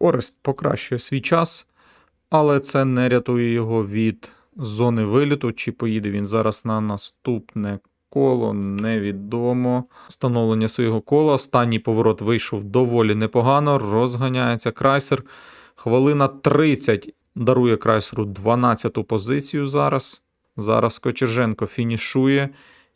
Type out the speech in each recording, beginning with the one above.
Орест покращує свій час, але це не рятує його від зони виліту. Чи поїде він зараз на наступне коло, невідомо. Встановлення свого кола. Останній поворот вийшов доволі непогано. Розганяється Крайсер. Хвилина 30 дарує Крайсеру 12-ту позицію зараз. Зараз Кочерженко фінішує.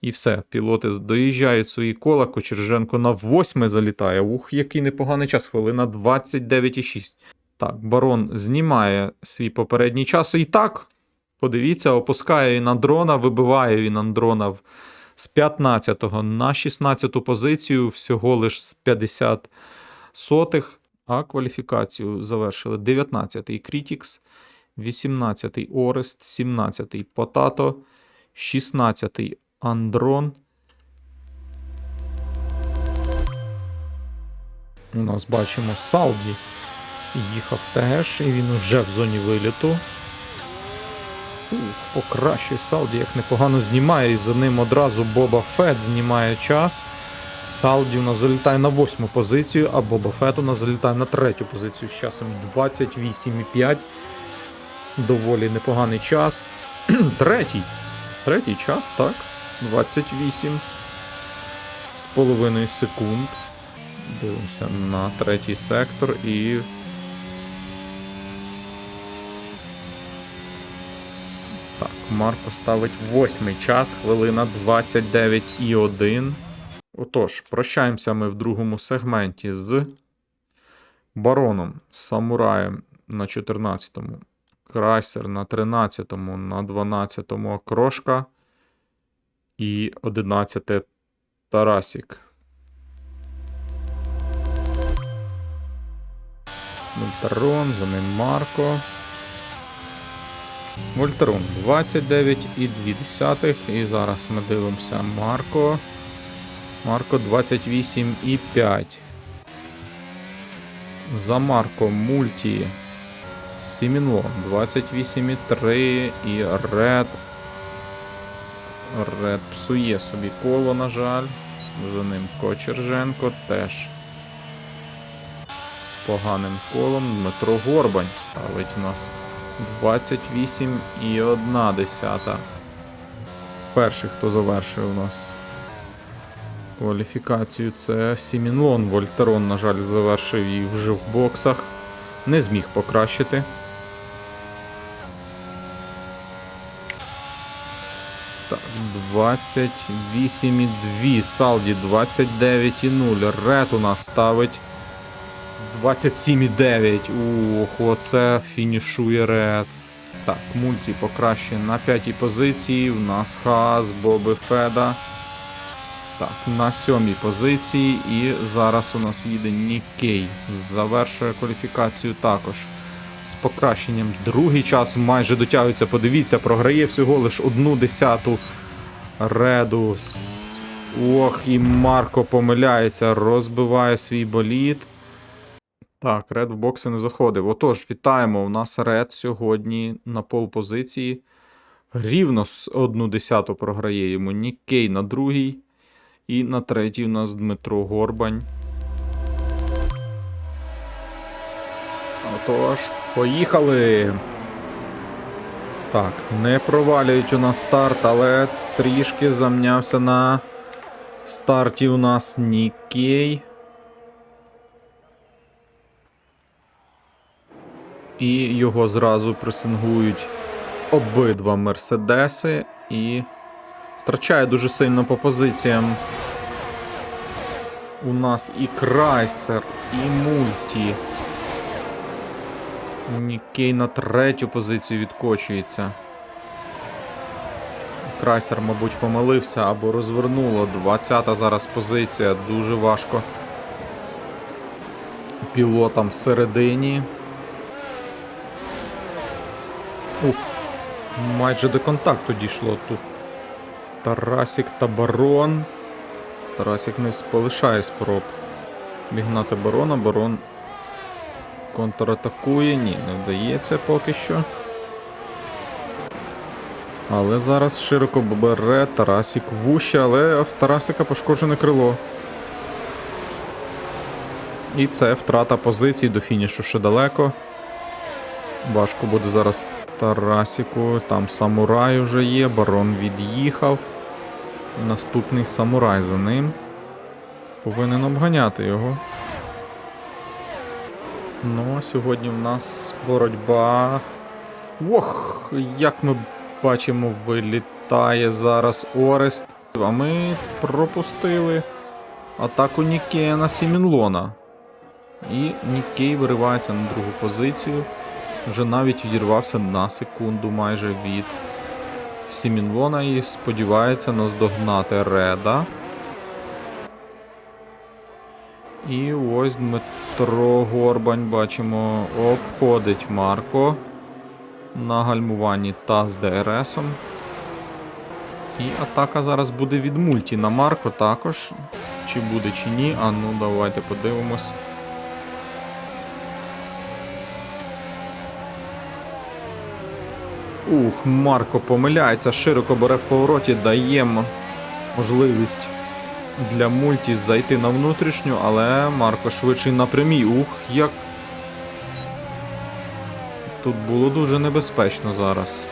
І все, пілоти доїжджають свої кола. Кочерженко на восьме залітає. Ух, який непоганий час. Хвилина 29,6. Так, барон знімає свій попередній час. І так, подивіться, опускає він андрона, вибиває він андрона в- з 15 на 16 позицію, всього лиш з 50 сотих. А кваліфікацію завершили 19-й Крітікс, 18-й Орест, 17-й Потато, 16-й Андрон. У нас бачимо Салді. Їхав теж, і він уже в зоні виліту. Ух, покращує Салді, як непогано знімає, і за ним одразу Боба Фет знімає час. Салді у нас залітає на восьму позицію, а Боба Фет у нас залітає на третю позицію з часом 28,5. Доволі непоганий час. Третій. Третій час, так. 28 з половиною секунд. Дивимося на третій сектор і. Так, Марко ставить восьмий час, хвилина 29,1. Отож, прощаємося ми в другому сегменті з Бароном, Самураєм на 14-му, Крайсер на 13-му, на 12-му Окрошка і 11 Тарасік. Вольтерон, за ним Марко. Вольтерон 29,2. І зараз ми дивимося Марко. Марко 28,5. За Марко Мульті. Сімінлон 28,3 і Ред. Ред псує собі коло, на жаль. За ним Кочерженко теж з поганим колом. Дмитро Горбань ставить у нас 28,1. Перший, хто завершує у нас кваліфікацію, це Сімінлон. Вольтерон, на жаль, завершив її вже в боксах. Не зміг покращити. Так, 28,2. Салді 29,0. Ред у нас ставить 27,9. Ух, оце фінішує Ред. Так, мульті покращує на п'ятій позиції. У нас Хаас, Боби Феда. Так, на сьомій позиції. І зараз у нас їде Нікей. Завершує кваліфікацію також. З покращенням другий час майже дотягується. Подивіться, програє всього лиш одну десяту Реду. Ох, і Марко помиляється, розбиває свій боліт. Так, Ред в бокси не заходив. Отож, вітаємо. У нас Ред сьогодні на пол позиції. Рівно з одну десяту програє йому Нікей на другій. І на третій у нас Дмитро Горбань. Отож, поїхали. Так, не провалюють у нас старт, але трішки замнявся на старті у нас Нікей. І його зразу пресингують обидва Мерседеси і втрачає дуже сильно по позиціям. У нас і Крайсер, і Мульті. Нікей на третю позицію відкочується. Крайсер, мабуть, помилився або розвернуло. 20-та зараз позиція. Дуже важко. Пілотам всередині. Ух, майже до контакту дійшло тут. Тарасік та барон. Тарасік не полишає спроб. Бігнати барона, барон контратакує. Ні, не вдається поки що. Але зараз широко бере Тарасік в уші, але в Тарасика пошкоджене крило. І це втрата позицій до фінішу ще далеко. Важко буде зараз Тарасіку. Там самурай вже є, барон від'їхав. Наступний самурай за ним. Повинен обганяти його. Ну, а сьогодні в нас боротьба. Ох, як ми бачимо, вилітає зараз Орест. А ми пропустили атаку Нікея на Сімінлона. І Нікей виривається на другу позицію. Вже навіть відірвався на секунду майже від Сімінлона і сподівається наздогнати Реда. І ось Дмитро Горбань, бачимо, обходить Марко на гальмуванні та з ДРСом. І атака зараз буде від мульті на Марко також. Чи буде, чи ні. А ну давайте подивимось. Ух, Марко помиляється, широко бере в повороті, даємо можливість для мульті зайти на внутрішню, але Марко швидший на прямій. Ух, як. Тут було дуже небезпечно зараз.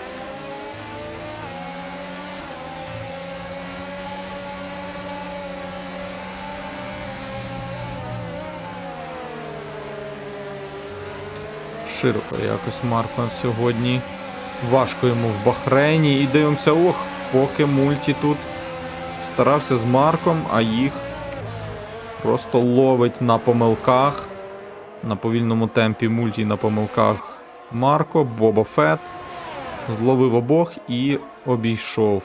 Широко якось Марко сьогодні. Важко йому в Бахрейні. І дивимося, ох, поки мульті тут старався з Марком, а їх просто ловить на помилках. На повільному темпі мульті на помилках Марко, Боба Фет. Зловив обох і обійшов.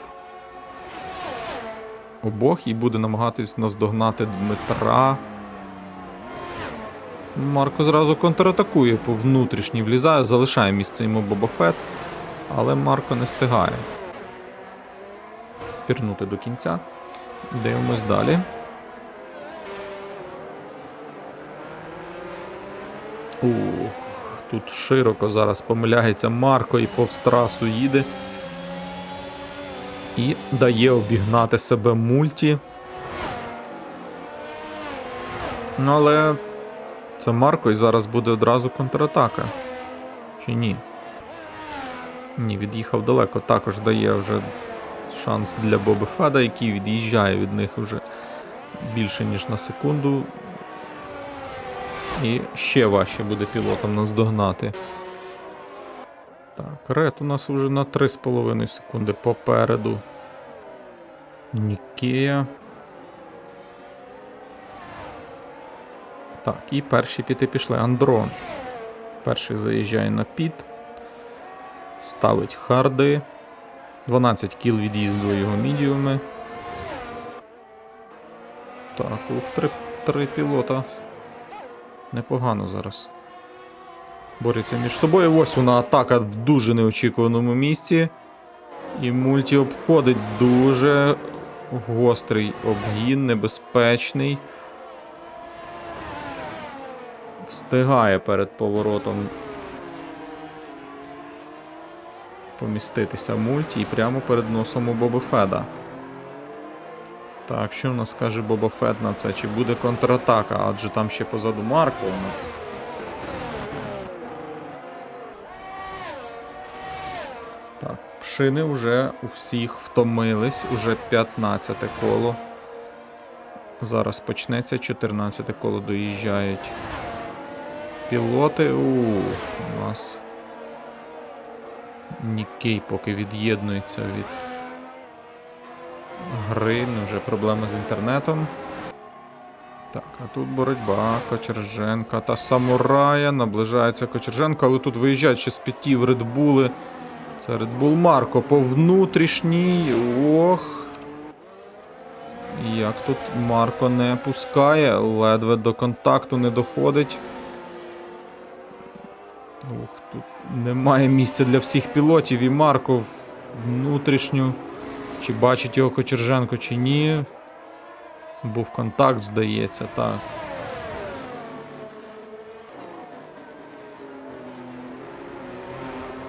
Обох і буде намагатись наздогнати Дмитра. Марко зразу контратакує по внутрішній влізає, залишає місце йому Боба Фет, але Марко не встигає. Пірнути до кінця. Дивимось далі. Ух, тут широко зараз помиляється Марко і повз трасу їде. І дає обігнати себе мульті. Ну, але це Марко і зараз буде одразу контратака. Чи ні? Ні, від'їхав далеко. Також дає вже шанс для Боби Феда, який від'їжджає від них вже більше, ніж на секунду. І ще важче буде пілотам наздогнати. Так, Ред у нас вже на 3,5 секунди попереду. Нікея. Так, і перші піти пішли. Андрон. Перший заїжджає на піт. Ставить харди. 12 кіл від'їзду його мідіуми. Так, ух, три, три пілота. Непогано зараз. Борються між собою. Ось вона атака в дуже неочікуваному місці. І мульті обходить дуже гострий обгін, небезпечний. Встигає перед поворотом поміститися мульті і прямо перед носом у Боба Феда. Так, що в нас каже Боба Фет на це? Чи буде контратака? Адже там ще позаду Марко у нас. Так, пшини вже у всіх втомились, уже 15 коло. Зараз почнеться 14 коло доїжджають. Пілоти. У, у нас Нікей поки від'єднується від гри, ну вже проблеми з інтернетом. Так, а тут боротьба Кочерженка та Самурая. Наближається Кочерженко, але тут виїжджають ще з п'ятів Редбули. Це Редбул Марко по внутрішній. Ох. Як тут Марко не пускає, ледве до контакту не доходить. Ух, тут немає місця для всіх пілотів і Марко внутрішню. Чи бачить його Кочерженко, чи ні. Був контакт, здається, так.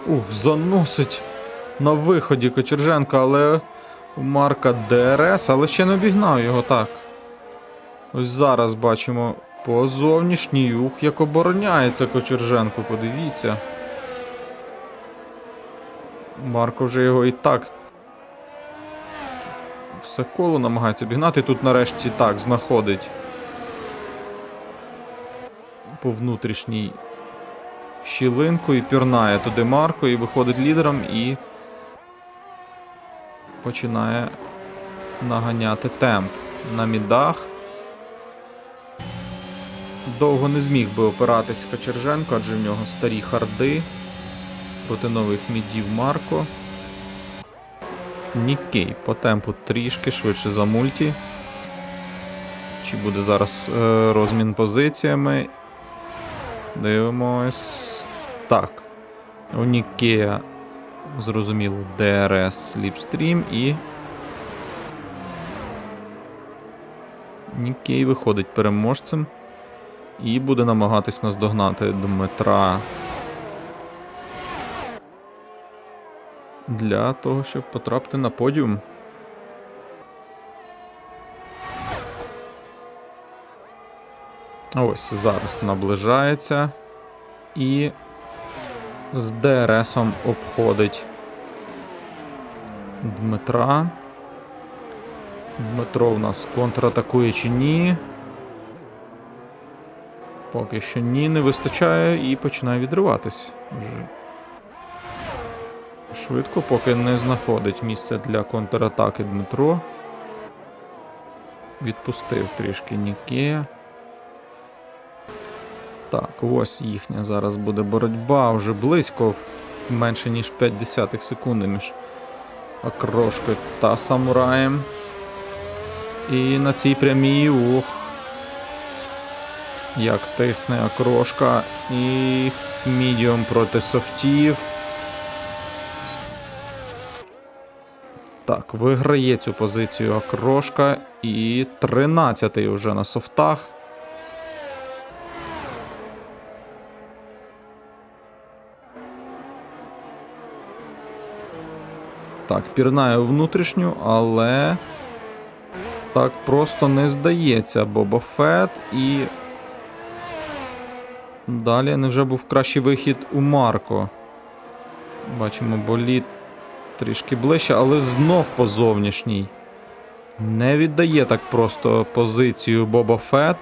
Ух, заносить на виході Кочерженка, але у Марка ДРС, але ще не обігнав його так. Ось зараз бачимо По зовнішній ух, як обороняється Кочерженко, подивіться. Марко вже його і так. Все коло намагається обігнати. Тут нарешті так знаходить. По внутрішній щілинку і пірнає туди Марко і виходить лідером і починає наганяти темп на мідах. Довго не зміг би опиратись Качерженко, адже в нього старі харди проти нових мідів Марко. Нікей по темпу трішки швидше за мульті. Чи буде зараз е, розмін позиціями? Дивимось. Так. У Нікея, зрозуміло, ДРС Slipstream і. Нікей виходить переможцем. І буде намагатись наздогнати Дмитра. Для того, щоб потрапити на подіум. Ось зараз наближається і з ДРСом обходить Дмитра. Дмитро в нас контратакує чи ні. Поки що ні, не вистачає і починає відриватись. Швидко, поки не знаходить місце для контратаки Дмитро. Відпустив трішки Нікея. Так, ось їхня зараз буде боротьба вже близько, менше ніж 5 десятих секунди між Акрошкою та самураєм. І на цій прямій ух. Як тисне окрошка і мідіум проти софтів. Так, виграє цю позицію окрошка і 13-й уже на софтах. Так, пірнає внутрішню, але так просто не здається Боба Фет і. Далі не вже був кращий вихід у Марко. Бачимо, боліт трішки ближче, але знов по зовнішній. Не віддає так просто позицію Боба Фет.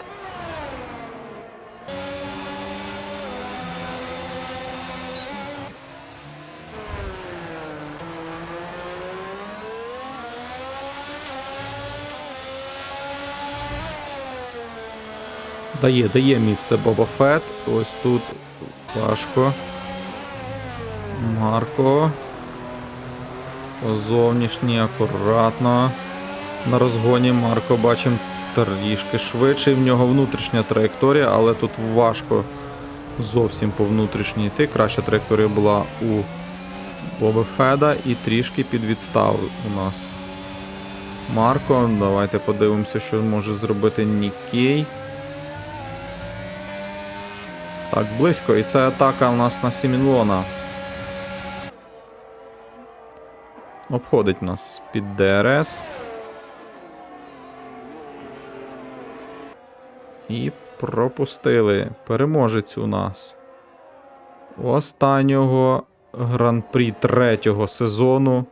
Дає, дає місце Боба Фет. Ось тут важко. Марко. Зовнішній акуратно. На розгоні Марко бачимо трішки швидше. В нього внутрішня траєкторія, але тут важко зовсім по внутрішній йти. Краща траєкторія була у Боби Феда і трішки підвідстав у нас Марко. Давайте подивимося, що може зробити Нікей. Так, близько. І це атака у нас на Сімінлона. Обходить нас під ДРС. І пропустили. Переможець у нас останнього гран-прі третього сезону.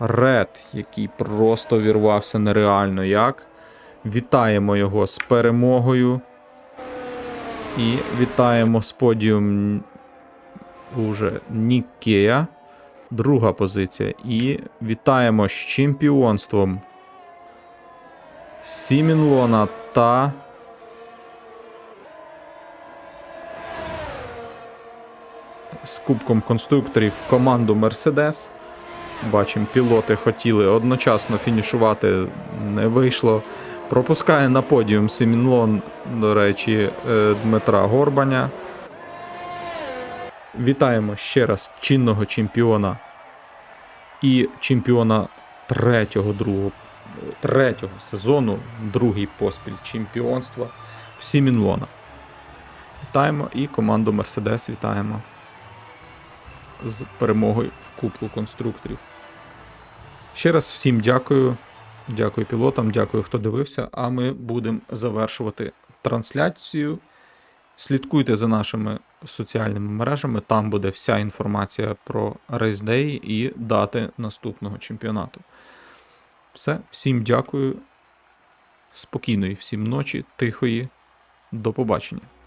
Ред, який просто вірвався нереально як. Вітаємо його з перемогою. І вітаємо з подіум уже Нікея. Друга позиція. І вітаємо з чемпіонством Сімінлона та. З Кубком конструкторів команду Mercedes. Бачимо, пілоти хотіли одночасно фінішувати, не вийшло. Пропускає на подіум Сімінлон, до речі, е, Дмитра Горбаня. Вітаємо ще раз чинного чемпіона і чемпіона третього, другого, третього сезону, другий поспіль чемпіонства в Сімінлона. Вітаємо і команду Mercedes вітаємо з перемогою в Кубку конструкторів. Ще раз всім дякую. Дякую пілотам, дякую, хто дивився. А ми будемо завершувати трансляцію. Слідкуйте за нашими соціальними мережами, там буде вся інформація про рейсдей і дати наступного чемпіонату. Все, всім дякую. Спокійної всім ночі, тихої. До побачення.